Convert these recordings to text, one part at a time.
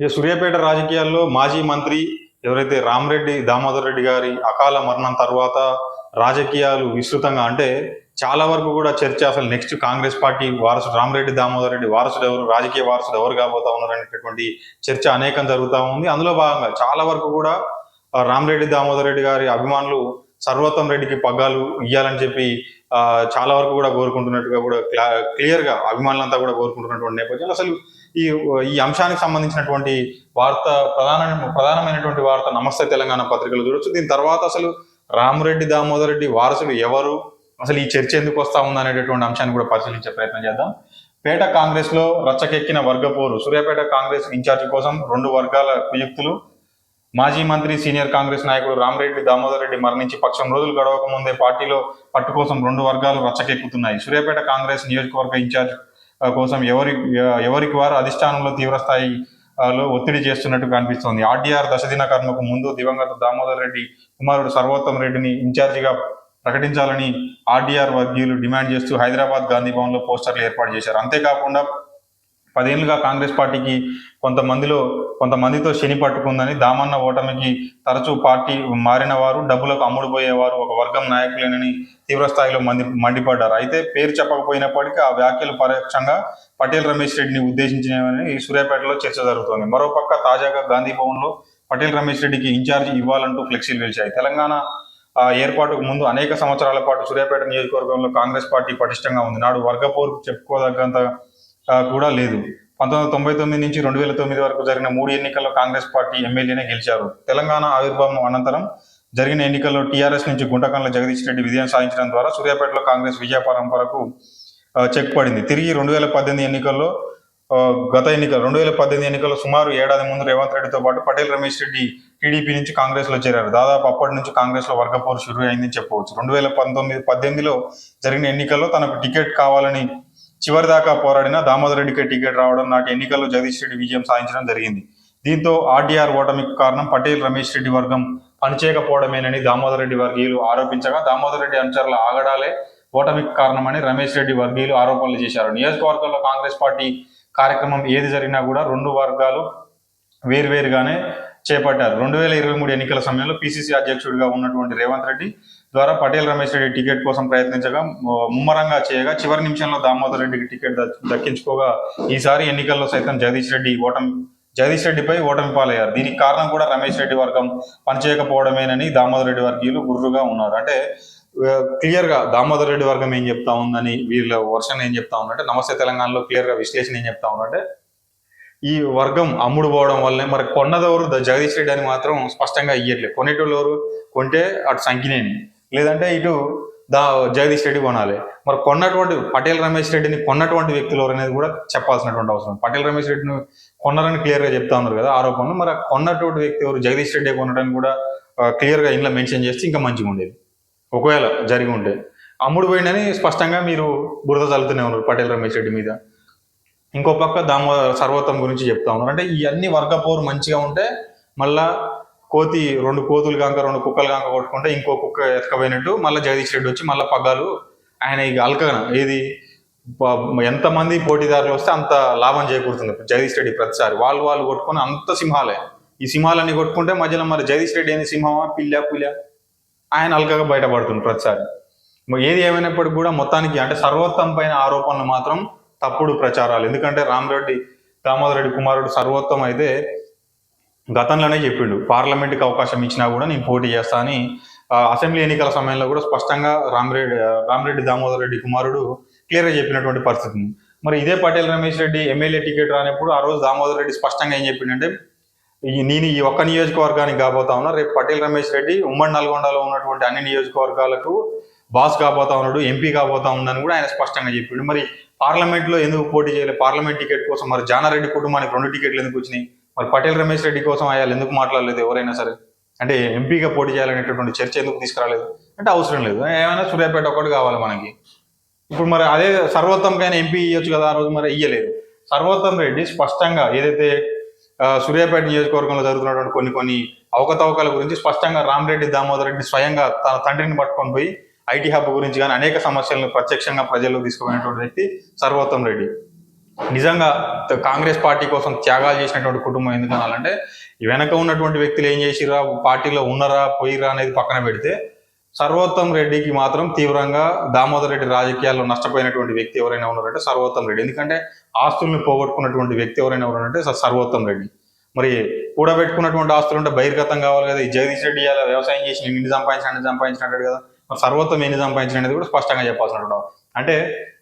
ఇక సూర్యాపేట రాజకీయాల్లో మాజీ మంత్రి ఎవరైతే రామరెడ్డి దామోదర్ రెడ్డి గారి అకాల మరణం తర్వాత రాజకీయాలు విస్తృతంగా అంటే చాలా వరకు కూడా చర్చ అసలు నెక్స్ట్ కాంగ్రెస్ పార్టీ వారసుడు రామరెడ్డి దామోదర్ రెడ్డి వారసుడు ఎవరు రాజకీయ వారసుడు ఎవరు కాబోతా ఉన్నారు అనేటటువంటి చర్చ అనేకం జరుగుతూ ఉంది. అందులో భాగంగా చాలా వరకు కూడా ఆ, రామరెడ్డి దామోదర్ రెడ్డి గారి అభిమానులు సర్వోత్తం రెడ్డికి పగ్గాలు ఇవ్వాలని చెప్పి చాలా వరకు కూడా కోరుకుంటున్నట్టుగా కూడా క్లియర్గా అభిమానులంతా కూడా కోరుకుంటున్నటువంటి నేపథ్యంలో అసలు ఈ ఈ అంశానికి సంబంధించినటువంటి వార్త ప్రధాన ప్రధానమైనటువంటి వార్త నమస్తే తెలంగాణ పత్రికలు చూడొచ్చు. దీని తర్వాత అసలు రామరెడ్డి దామోదర్ రెడ్డి వారసులు ఎవరు? అసలు ఈ చర్చ ఎందుకు వస్తా ఉందనేటటువంటి అంశాన్ని కూడా పరిశీలించే ప్రయత్నం చేద్దాం. పేట కాంగ్రెస్లో రచ్చకెక్కిన వర్గపోరు సూర్యాపేట కాంగ్రెస్ ఇన్ఛార్జి కోసం రెండు వర్గాల కుయుక్తులు మాజీ మంత్రి సీనియర్ కాంగ్రెస్ నాయకుడు రామరెడ్డి దామోదర్ రెడ్డి మరణించి పక్షం రోజులు గడవక ముందే పార్టీలో పట్టు కోసం రెండు వర్గాలు రచ్చకెక్కుతున్నాయి. సూర్యాపేట కాంగ్రెస్ నియోజకవర్గ ఇన్ఛార్జ్ కోసం ఎవరి ఎవరికి వారు అధిష్టానంలో తీవ్రస్థాయి లో ఒత్తిడి చేస్తున్నట్టు కనిపిస్తోంది ఆర్డీఆర్ దశదిన కర్మకు ముందు దివంగత దామోదర్ రెడ్డి కుమారుడు సర్వోత్తమ్ రెడ్డిని ఇన్ఛార్జిగా ప్రకటించాలని ఆర్డీఆర్ వర్గీయులు డిమాండ్ చేస్తూ హైదరాబాద్ గాంధీ భవన్లో పోస్టర్లు ఏర్పాటు చేశారు. అంతేకాకుండా పదేళ్ళుగా కాంగ్రెస్ పార్టీకి కొంతమందిలో కొంతమందితో శని పట్టుకుందని దామన్న ఓటమికి తరచూ పార్టీ మారిన వారు డబ్బులకు అమ్ముడుపోయేవారు ఒక వర్గం నాయకులేనని తీవ్రస్థాయిలో మంది మండిపడ్డారు. అయితే పేరు చెప్పకపోయినప్పటికీ ఆ వ్యాఖ్యలు పరోక్షంగా పటేల్ రమేష్ రెడ్డిని ఉద్దేశించినవని ఈ సూర్యాపేటలో చర్చ జరుగుతోంది. మరోపక్క తాజాగా గాంధీ భవన్లో పటేల్ రమేష్ రెడ్డికి ఇన్ఛార్జ్ ఇవ్వాలంటూ ఫ్లెక్సీలు వెలిచాయి. తెలంగాణ ఆ, ఏర్పాటుకు ముందు అనేక సంవత్సరాల పాటు సూర్యాపేట నియోజకవర్గంలో కాంగ్రెస్ పార్టీ పటిష్టంగా ఉంది. నాడు వర్గపోరు చెప్పుకోదగ్గంత కూడా లేదు. పంతొమ్మిది వందల తొంభై తొమ్మిది నుంచి రెండు వేల తొమ్మిది వరకు జరిగిన మూడు ఎన్నికల్లో కాంగ్రెస్ పార్టీ ఎమ్మెల్యేనే గెలిచారు. తెలంగాణ ఆవిర్భావం అనంతరం జరిగిన ఎన్నికల్లో టీఆర్ఎస్ నుంచి గుంటకండ్ల జగదీష్ రెడ్డి విజయం సాధించడం ద్వారా సూర్యాపేటలో కాంగ్రెస్ విజయ పరంపరకు చెక్ పడింది తిరిగి రెండు వేల పద్దెనిమిది ఎన్నికల్లో గత ఎన్నికలు రెండు వేల పద్దెనిమిది ఎన్నికల్లో సుమారు ఏడాది ముందు రేవంత్ రెడ్డితో పాటు పటేల్ రమేష్ రెడ్డి టీడీపీ నుంచి కాంగ్రెస్లో చేరారు. దాదాపు అప్పటి నుంచి కాంగ్రెస్లో వర్గపోరు షురు అయిందని చెప్పవచ్చు. రెండు వేల పంతొమ్మిది పద్దెనిమిదిలో జరిగిన ఎన్నికల్లో తనకు టికెట్ కావాలని చివరి దాకా పోరాడిన దామోదర్ రెడ్డికి టికెట్ రావడం నాటి ఎన్నికల్లో జగదీష్ రెడ్డి విజయం సాధించడం జరిగింది. దీంతో ఆర్టీఆర్ ఓటమికి కారణం పటేల్ రమేష్ రెడ్డి వర్గం పనిచేయకపోవడమేనని దామోదర్ రెడ్డి వర్గీయులు ఆరోపించగా దామోదర్ రెడ్డి అనుచరుల ఆగడాలే ఓటమికి కారణమని రమేష్ రెడ్డి వర్గీయులు ఆరోపణలు చేశారు. నియోజకవర్గంలో కాంగ్రెస్ పార్టీ కార్యక్రమం ఏది జరిగినా కూడా రెండు వర్గాలు వేరువేరుగానే చేపట్టారు. రెండు వేల ఇరవై మూడు ఎన్నికల సమయంలో పిసిసి అధ్యక్షుడిగా ఉన్నటువంటి రేవంత్ రెడ్డి ద్వారా పటేల్ రమేష్ రెడ్డి టికెట్ కోసం ప్రయత్నించగా ముమ్మరంగా చేయగా చివరి నిమిషంలో దామోదర్ రెడ్డికి టికెట్ దక్కించుకోగా ఈసారి ఎన్నికల్లో సైతం జగదీష్ రెడ్డి ఓటమి జగదీష్ రెడ్డిపై ఓటమి పాలయ్యారు. దీనికి కారణం కూడా రమేష్ రెడ్డి వర్గం పనిచేయకపోవడమేనని దామోదర్ రెడ్డి వర్గీయులు గుర్రుగా ఉన్నారు. అంటే క్లియర్గా దామోదర్ రెడ్డి వర్గం ఏం చెప్తా ఉందని వీళ్ళ వర్షన్ ఏం చెప్తా ఉందంటే నమస్తే తెలంగాణలో క్లియర్గా విశ్లేషణ ఏం చెప్తా ఉందంటే ఈ వర్గం అమ్ముడు పోవడం వల్లనే మరి కొన్నదెవరు? జగదీష్ రెడ్డి అని మాత్రం స్పష్టంగా ఇయ్యట్లేదు. కొనేటోళ్ళు ఎవరు కొంటే అటు సంకినేని. లేదంటే ఇటు దా జగదీష్ రెడ్డి కొనాలి. మరి కొన్నటువంటి పటేల్ రమేష్ రెడ్డిని కొన్నటువంటి వ్యక్తులు ఎవరు అనేది కూడా చెప్పాల్సినటువంటి అవసరం పటేల్ రమేష్ రెడ్డిని కొన్నారని క్లియర్గా చెప్తా ఉన్నారు కదా ఆరోపణలు. మరి ఆ కొన్నటువంటి వ్యక్తి ఎవరు? జగదీష్ రెడ్డి కొనడానికి కూడా క్లియర్గా ఇంట్లో మెన్షన్ చేస్తే ఇంకా మంచిగా ఉండేది. ఒకవేళ జరిగి ఉంటే. అమ్ముడు పోయిందని స్పష్టంగా మీరు బురద చల్లుతూనే ఉన్నారు పటేల్ రమేష్ రెడ్డి మీద. ఇంకో పక్క దామోదర సర్వోత్తం గురించి చెప్తా ఉన్నారు. అంటే ఈ అన్ని వర్గపోరు మంచిగా ఉంటే మళ్ళా కోతి రెండు కోతులు కాక రెండు కుక్కలు కాక కొట్టుకుంటే ఇంకో కుక్క ఎతకపోయినట్టు మళ్ళీ జగదీష్ రెడ్డి వచ్చి మళ్ళీ పగ్గాలు ఆయన ఇక అల్కగన. ఏది? ఎంతమంది పోటీదారులు వస్తే అంత లాభం చేకూరుతుంది జగదీష్ రెడ్డి ప్రతిసారి. వాళ్ళు వాళ్ళు కొట్టుకొని అంత సింహాలే. ఈ సింహాలన్నీ కొట్టుకుంటే మధ్యలో మరి జగదీష్ రెడ్డి ఏంది సింహమా పిల్ల పుల్ల? ఆయన అల్కగా బయటపడుతుంది ప్రతిసారి. ఏది ఏమైనప్పటికీ కూడా మొత్తానికి అంటే సర్వోత్తం పైన ఆరోపణలు మాత్రం తప్పుడు ప్రచారాలు ఎందుకంటే రామరెడ్డి దామోదర్ రెడ్డి కుమారుడు సర్వోత్తం అయితే గతంలోనే చెప్పిండు పార్లమెంట్కి అవకాశం ఇచ్చినా కూడా నేను పోటీ చేస్తా అని అసెంబ్లీ ఎన్నికల సమయంలో కూడా స్పష్టంగా రామరెడ్డి రామరెడ్డి దామోదర్ రెడ్డి కుమారుడు క్లియర్గా చెప్పినటువంటి పరిస్థితి ఉంది. మరి ఇదే పటేల్ రమేష్ రెడ్డి ఎమ్మెల్యే టికెట్ రానప్పుడు ఆ రోజు దామోదర్ రెడ్డి స్పష్టంగా ఏం చెప్పిండంటే నేను ఈ ఒక్క నియోజకవర్గానికి కాబోతా ఉన్నా రేపు పటేల్ రమేష్ రెడ్డి ఉమ్మడి నల్గొండలో ఉన్నటువంటి అన్ని నియోజకవర్గాలకు బాస్ కాబోతా ఉన్నాడు ఎంపీ కాబోతా ఉందని కూడా ఆయన స్పష్టంగా చెప్పిండు. మరి పార్లమెంట్లో ఎందుకు పోటీ చేయలేదు పార్లమెంట్ టికెట్ కోసం మరి జానారెడ్డి కుటుంబానికి రెండు టికెట్లు ఎందుకు వచ్చినాయి? మరి పటేల్ రమేష్ రెడ్డి కోసం అయ్యాలు ఎందుకు మాట్లాడలేదు ఎవరైనా సరే? అంటే ఎంపీగా పోటీ చేయాలనేటటువంటి చర్చ ఎందుకు తీసుకురాలేదు? అంటే అవసరం లేదు. ఏమైనా సూర్యాపేట ఒకటి కావాలి మనకి. ఇప్పుడు మరి అదే సర్వోత్తంకైనా ఎంపీ ఇవ్వచ్చు కదా ఆ రోజు మరి ఇయ్యలేదు. సర్వోత్తం రెడ్డి స్పష్టంగా ఏదైతే సూర్యాపేట నియోజకవర్గంలో జరుగుతున్నటువంటి కొన్ని కొన్ని అవకతవకల గురించి స్పష్టంగా రామరెడ్డి దామోదర్ రెడ్డి స్వయంగా తన తండ్రిని పట్టుకొని పోయి ఐటీ హబ్ గురించి కానీ అనేక సమస్యలను ప్రత్యక్షంగా ప్రజల్లో తీసుకుపోయినటువంటి వ్యక్తి సర్వోత్తం రెడ్డి. నిజంగా కాంగ్రెస్ పార్టీ కోసం త్యాగాలు చేసినటువంటి కుటుంబం ఎందుకు అనాలంటే వెనక ఉన్నటువంటి వ్యక్తులు ఏం చేసిరా పార్టీలో ఉన్నరా పోయిరా అనేది పక్కన పెడితే సర్వోత్తం రెడ్డికి మాత్రం తీవ్రంగా దామోదర్ రెడ్డి రాజకీయాల్లో నష్టపోయినటువంటి వ్యక్తి ఎవరైనా ఉన్నారంటే సర్వోత్తం రెడ్డి. ఎందుకంటే ఆస్తుల్ని పోగొట్టుకున్నటువంటి వ్యక్తి ఎవరైనా ఉన్నారంటే సర్వోత్తం రెడ్డి. మరి కూడబెట్టుకున్నటువంటి ఆస్తులు ఉంటే బహిర్గతం కావాలి కదా. ఈ జగదీష్ రెడ్డి వ్యవసాయం చేసి నేను ఇన్ని సంపాదించిన సంపాదించినట్టు కదా. మరి సర్వోత్తం ఎన్ని సంపాదించిన అనేది కూడా స్పష్టంగా చెప్పాల్సిన అంటే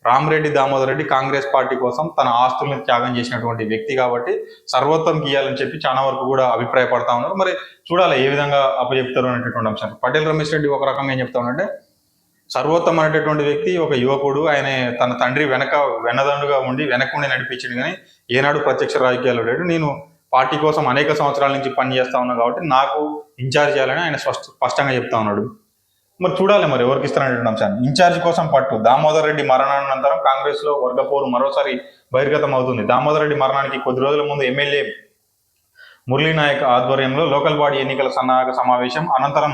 రామరెడ్డి దామోదర్ రెడ్డి కాంగ్రెస్ పార్టీ కోసం తన ఆస్తుల్ని త్యాగం చేసినటువంటి వ్యక్తి కాబట్టి సర్వోత్తం గీయాలని చెప్పి చాలా వరకు కూడా అభిప్రాయపడతా ఉన్నారు. మరి చూడాలి ఏ విధంగా అప్పచెప్తారు అనేటటువంటి అంశం. పటేల్ రమేష్ రెడ్డి ఒక రకంగా ఏం చెప్తా ఉన్నాడంటే సర్వోత్తం అనేటటువంటి వ్యక్తి ఒక యువకుడు ఆయన తన తండ్రి వెనక వెన్నదండుగా ఉండి వెనకుండి నడిపించింది కానీ ఏనాడు ప్రత్యక్ష రాజకీయాలు లేడు. నేను పార్టీ కోసం అనేక సంవత్సరాల నుంచి పనిచేస్తా ఉన్నా కాబట్టి నాకు ఇన్ఛార్జ్ చేయాలని ఆయన స్పష్ట స్పష్టంగా చెప్తా ఉన్నాడు. మరి చూడాలి మరి ఎవరికి ఇస్తారనేటువంటి అంశాన్ని ఇన్ఛార్జ్ కోసం పట్టు. దామోదర్ రెడ్డి మరణానంతరం కాంగ్రెస్లో వర్గపోరు మరోసారి బహిర్గతం అవుతుంది. దామోదర్ రెడ్డి మరణానికి కొద్ది రోజుల ముందు ఎమ్మెల్యే మురళీనాయక్ ఆధ్వర్యంలో లోకల్ బాడీ ఎన్నికల సన్నాహక సమావేశం. అనంతరం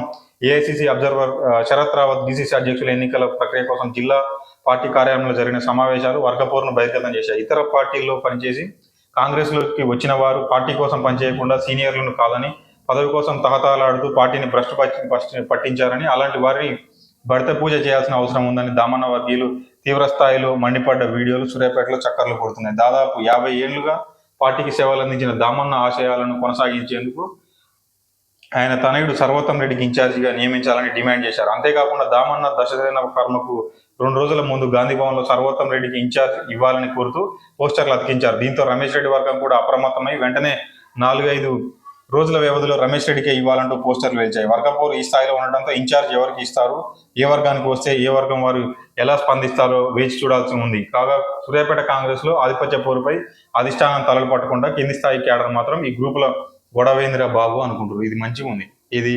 AICC observer Sharath Rawat BCC అధ్యక్షుల ఎన్నికల ప్రక్రియ కోసం జిల్లా పార్టీ కార్యాలయంలో జరిగిన సమావేశాలు వర్గపోరును బహిర్గతం చేశాయి. ఇతర పార్టీల్లో పనిచేసి కాంగ్రెస్లోకి వచ్చిన వారు పార్టీ కోసం పనిచేయకుండా సీనియర్లను కాదని పదవి కోసం తహతాలాడుతూ పార్టీని భ్రష్టు పట్టి- పట్టించారని అలాంటి వారిని భర్త పూజ చేయాల్సిన అవసరం ఉందని దామన్న వర్గీయులు తీవ్రస్థాయిలో మండిపడ్డ వీడియోలు సూర్యాపేటలో చక్కర్లు కొడుతున్నాయి. దాదాపు యాభై ఏళ్ళుగా పార్టీకి సేవలు అందించిన దామన్న ఆశయాలను కొనసాగించేందుకు ఆయన తనయుడు సర్వోత్తం రెడ్డికి ఇన్ఛార్జిగా నియమించాలని డిమాండ్ చేశారు. అంతేకాకుండా దామన్న దశదిన కర్మకు రెండు రోజుల ముందు గాంధీ భవన్లో సర్వోత్తం రెడ్డికి ఇన్ఛార్జ్ ఇవ్వాలని కోరుతూ పోస్టర్లు అతికించారు. దీంతో రమేష్ రెడ్డి వర్గం కూడా అప్రమత్తమై వెంటనే నాలుగైదు రోజుల వ్యవధిలో రమేష్ రెడ్డికే ఇవ్వాలంటూ పోస్టర్లు వెలిచాయి. వర్గపోరు ఈ స్థాయిలో ఉండడంతో ఇన్ఛార్జ్ ఎవరికి ఇస్తారు? ఏ వర్గానికి వస్తే ఏ వర్గం వారు ఎలా స్పందిస్తారో వేచి చూడాల్సి ఉంది. కాగా సూర్యాపేట కాంగ్రెస్లో ఆధిపత్య పోరుపై అధిష్టానం తలలు పట్టకుండా కింది స్థాయి క్యాడర్ మాత్రం ఈ గ్రూపుల గొడవేంద్ర బాబు అనుకుంటారు ఇది మంచిగా ఉంది. ఇది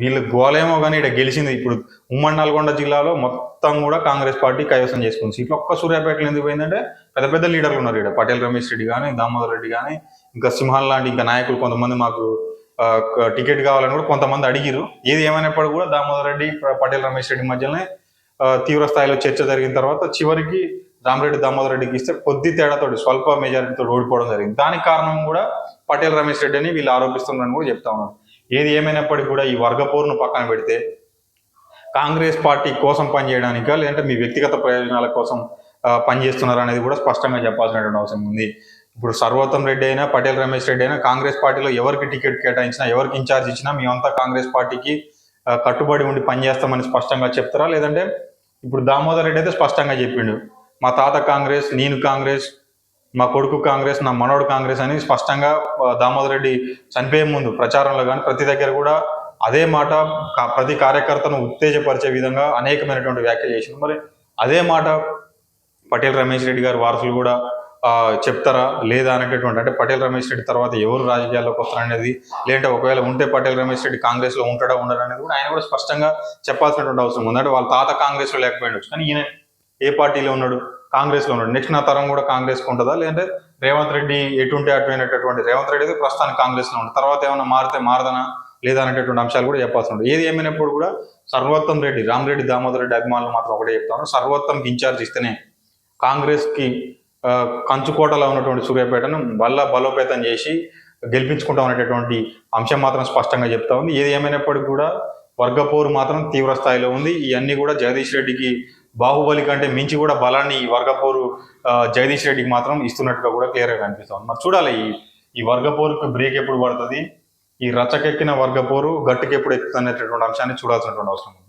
వీళ్ళు గోలేమో కానీ ఇక్కడ గెలిచింది. ఇప్పుడు ఉమ్మడి నల్గొండ జిల్లాలో మొత్తం కూడా కాంగ్రెస్ పార్టీ కైవసం చేసుకుంది. సీట్లు ఒక్క సూర్యాపేటలో ఎందుకు పోయిందంటే పెద్ద పెద్ద లీడర్లు ఉన్నారు ఇక్కడ పటేల్ రమేష్ రెడ్డి కానీ దామోదర్ రెడ్డి కానీ ఇంకా సింహాల్ లాంటి ఇంకా నాయకులు కొంతమంది మాకు టికెట్ కావాలని కూడా కొంతమంది అడిగిరు ఏది ఏమైనప్పుడు కూడా దామోదర్ రెడ్డి పటేల్ రమేష్ రెడ్డి మధ్యలోనే తీవ్ర స్థాయిలో చర్చ జరిగిన తర్వాత చివరికి రామరెడ్డి దామోదర్ రెడ్డికి ఇస్తే కొద్ది తేడాతోటి స్వల్ప మెజారిటీతో ఓడిపోవడం జరిగింది. దానికి కారణం కూడా పటేల్ రమేష్ రెడ్డి అని వీళ్ళు ఆరోపిస్తున్నారని కూడా చెప్తా ఉన్నారు. ఏది ఏమైనప్పటికీ కూడా ఈ వర్గపోరును పక్కన పెడితే కాంగ్రెస్ పార్టీ కోసం పనిచేయడానికా లేదంటే మీ వ్యక్తిగత ప్రయోజనాల కోసం పనిచేస్తున్నారనేది అనేది కూడా స్పష్టంగా చెప్పాల్సినటువంటి అవసరం ఉంది. ఇప్పుడు సర్వోత్తం రెడ్డి అయినా పటేల్ రమేష్ రెడ్డి అయినా కాంగ్రెస్ పార్టీలో ఎవరికి టికెట్ కేటాయించినా ఎవరికి ఇన్ఛార్జ్ ఇచ్చినా మేమంతా కాంగ్రెస్ పార్టీకి కట్టుబడి ఉండి పనిచేస్తామని స్పష్టంగా చెప్తారా? లేదంటే ఇప్పుడు దామోదర్ రెడ్డి అయితే స్పష్టంగా చెప్పిండు మా తాత కాంగ్రెస్ నేను కాంగ్రెస్ మా కొడుకు కాంగ్రెస్ నా మనోడు కాంగ్రెస్ అని స్పష్టంగా దామోదర్ రెడ్డి చనిపోయే ముందు ప్రచారంలో కానీ ప్రతి దగ్గర కూడా అదే మాట ప్రతి కార్యకర్తను ఉత్తేజపరిచే విధంగా అనేకమైనటువంటి వ్యాఖ్యలు చేసింది మరి అదే మాట పటేల్ రమేష్ రెడ్డి గారి వారసులు కూడా చెప్తారా? లేదా అనేటటువంటి అంటే పటేల్ రమేష్ రెడ్డి తర్వాత ఎవరు రాజకీయాల్లోకి వస్తారనేది లేదంటే ఒకవేళ ఉంటే పటేల్ రమేష్ రెడ్డి కాంగ్రెస్లో ఉంటాడా ఉండడా అనేది కూడా ఆయన కూడా స్పష్టంగా చెప్పాల్సినటువంటి అవసరం ఉంది. అంటే వాళ్ళ తాత కాంగ్రెస్లో లేకపోయినట్టు కానీ ఈయన ఏ పార్టీలో ఉన్నాడు? కాంగ్రెస్లో ఉన్నాడు. నెక్స్ట్ నా తరం కూడా కాంగ్రెస్కి ఉంటుందా? లేదంటే రేవంత్ రెడ్డి ఎటుంటే అటు అయినటువంటి రేవంత్ రెడ్డి అయితే ప్రస్తుతానికి కాంగ్రెస్లో లో తర్వాత ఏమైనా మారితే మారదనా? లేదా అనేటటువంటి అంశాలు కూడా చెప్పాల్సి ఉంటుంది. ఏది ఏమైనప్పుడు కూడా సర్వోత్తం రెడ్డి రామరెడ్డి దామోదర్ రెడ్డి అభిమానులు మాత్రం ఒకటే చెప్తాను సర్వోత్తంకి ఇన్ఛార్జ్ ఇస్తేనే కాంగ్రెస్కి కంచుకోటలో ఉన్నటువంటి సూర్యాపేటను వల్ల బలోపేతం చేసి గెలిపించుకుంటాం అనేటటువంటి అంశం మాత్రం స్పష్టంగా చెప్తా ఉంది. ఏది ఏమైనప్పటికీ కూడా వర్గపోరు మాత్రం తీవ్ర స్థాయిలో ఉంది. ఇవన్నీ కూడా జగదీష్ రెడ్డికి బాహుబలి కంటే మించి కూడా బలాన్ని ఈ వర్గపోరు జగదీష్ రెడ్డికి మాత్రం ఇస్తున్నట్టుగా కూడా క్లియర్గా కనిపిస్తుంది. మరి చూడాలి ఈ ఈ వర్గపోరుకు బ్రేక్ ఎప్పుడు పడుతుంది? ఈ రచ్చకెక్కిన వర్గపోరు గట్టుకెప్పుడు ఎక్కుతుంది అనేటటువంటి అంశాన్ని చూడాల్సినటువంటి అవసరం ఉంది.